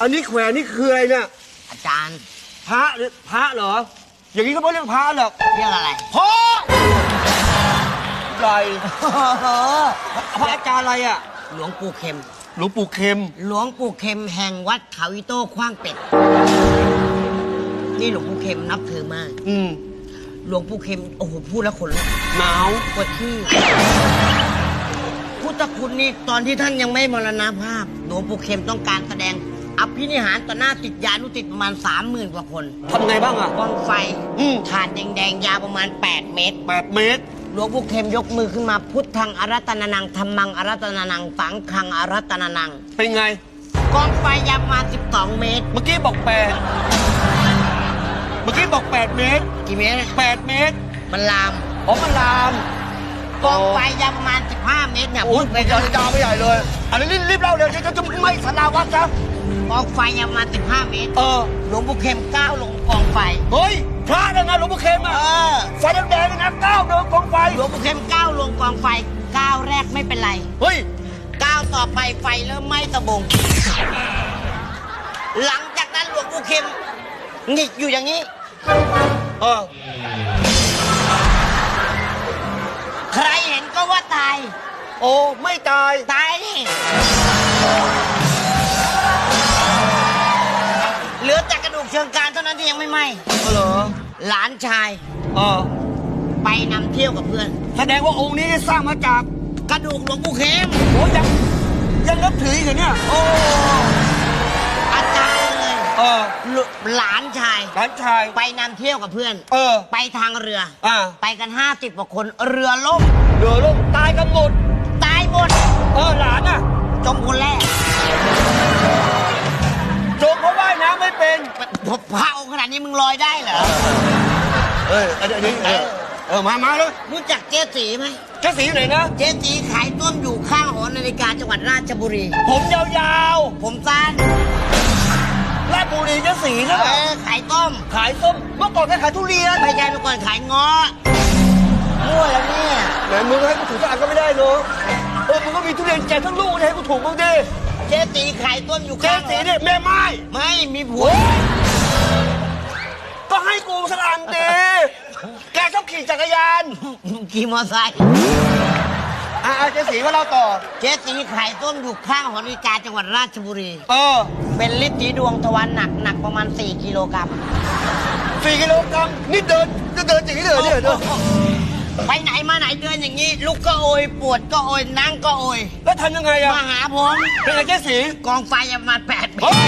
อันนี้แขวนนี่คืออะไรเนี่ย อาจารย์พระหรือพระเหรอ อย่างนี้ก็ไม่เรียกพระหรอกเรียกอะไรพ่อใหญ่พระอาจารย์อะไรอะ หลวงปู่เข็ม หลวงปู่เข็ม หลวงปู่เข็มแห่งวัดเขาอิโต้ขว้างเป็ด นี่หลวงปู่เข็มนับถือมาก อืมหลวงปู่เข็มโอ้โหพูดแล้วขนลุกหนาวปวดที่พุทธคุณนี่ตอนที่ท่านยังไม่มรณภาพ หลวงปู่เข็มต้องการแสดง อภินิหารต่อหน้าติดยานุติดประมาณ 30,000 กว่าคนทำไงบ้างอะกองไฟอืมถาดแดงๆ ยาวประมาณ 8 เมตร แปดเมตร หลวงปู่เข็มยกมือขึ้นมาพุทธังอารัตนานังธรรมังอารัตนานังสังฆังอารัตนานัง เป็นไง กองไฟยาวประมาณ 12 เมตร เมื่อกี้บอกแปดเมื่อกี้บอกแปดเมตรกี่เมตรแปดเมตรมันลาม อ๋อมันลามกองไฟยาวประมาณ 15 เมตรเนี่ยโอ้พูยดไปไปยาวๆไปใหญ่เลย อันนี้รีบเล่าเร็วจะจะไม่สนาวัดจ้ะ กองไฟยาวประมาณ15เมตร เออ หลวงปู่เข็มก้าวลงกองไฟ เฮ้ยพระนะงานหลวงปู่เข็มอะเออ ไฟแดงๆนะก้าวเดินกองไฟ หลวงปู่เข็มก้าวลงกองไฟก้าวแรกไม่เป็นไรเฮ้ย ก้าวต่อไปไฟเริ่มไหม้ตะบง หลังจากนั้นหลวงปู่เข็มหงิกอยู่อย่างนี้ เออ ใครเห็นก็ว่าตาย โอ้ ไม่ตาย ตายนี่ เชิงกรานเท่านั้นที่ยังไม่ไหม้เหรอหลานชายเออไปนำเที่ยวกับเพื่อน แสดงว่าองค์นี้ได้สร้างมาจากกระดูกหลวงปู่เข็มโอ้ยังยังนับถืออีกเหรอเนี่ยโอ้อาจารย์เลยเออหลหลานชาย หลานชาย ไปนำเที่ยวกับเพื่อน เออ ไปทางเรืออ่า ไปกันห้าสิบกว่าคนเรือล่มเดือดลงตายกันหมดตายหมด เออหลานอะ จมคนแรก พพระองค์ขนาดนี้มึงลอยได้เหรอ เอ้ยอันนี้อันนี้เออเออมามาเลยรู้จักเจ๊สีไหม เจ้าสีอยู่ไหนนะ เจ๊สีขายต้มอยู่ข้างหอนาฬิกาจังหวัดราชบุรี ผมยาวผมสั้นๆราชบุรีเจ้าสีใช่เอไหมอขายต้ม ขายส้มเมื่อก่อนแกขายทุเรียนไม่ใช่เมื่อก่อนขายเงาะมั่วแล้วเนี่ย ไหนมึงให้กูถูกสักอันก็ไม่ได้เนอะเออมึงก็มีทุเรียนแจกทั้งลูกให้กูถูกบ้างดิเจ๊สีขายต้มอยู่เจ้าข้างหสีอเนี่ยแม่ไม้ไม่มีผัวก็ให้กู สักอันดิแกชอบขี่จักรยานขี่มอไซค์อ่าเจ้าสีก็เล่าต่อ เจ๊สีขายต้มอยู่ข้างหอนาฬิกาจังหวัดราชบุรี เออเป็นลิตรสีดวงทวารหนักหนักประมาณ 4 กิโลกรัมสี่กิโลกรัมนี่เดินจะเดินอย่างนี้เลยเหรอเนี่ยเดินไปไหนมาไหนเดินอย่างนี้ ลุกก็โอยปวดก็โอยนั่งก็โอยแล้วทำยังไงอะมาหาผมเป็นไงเจ๊สีกองไฟประมาณ8เมตร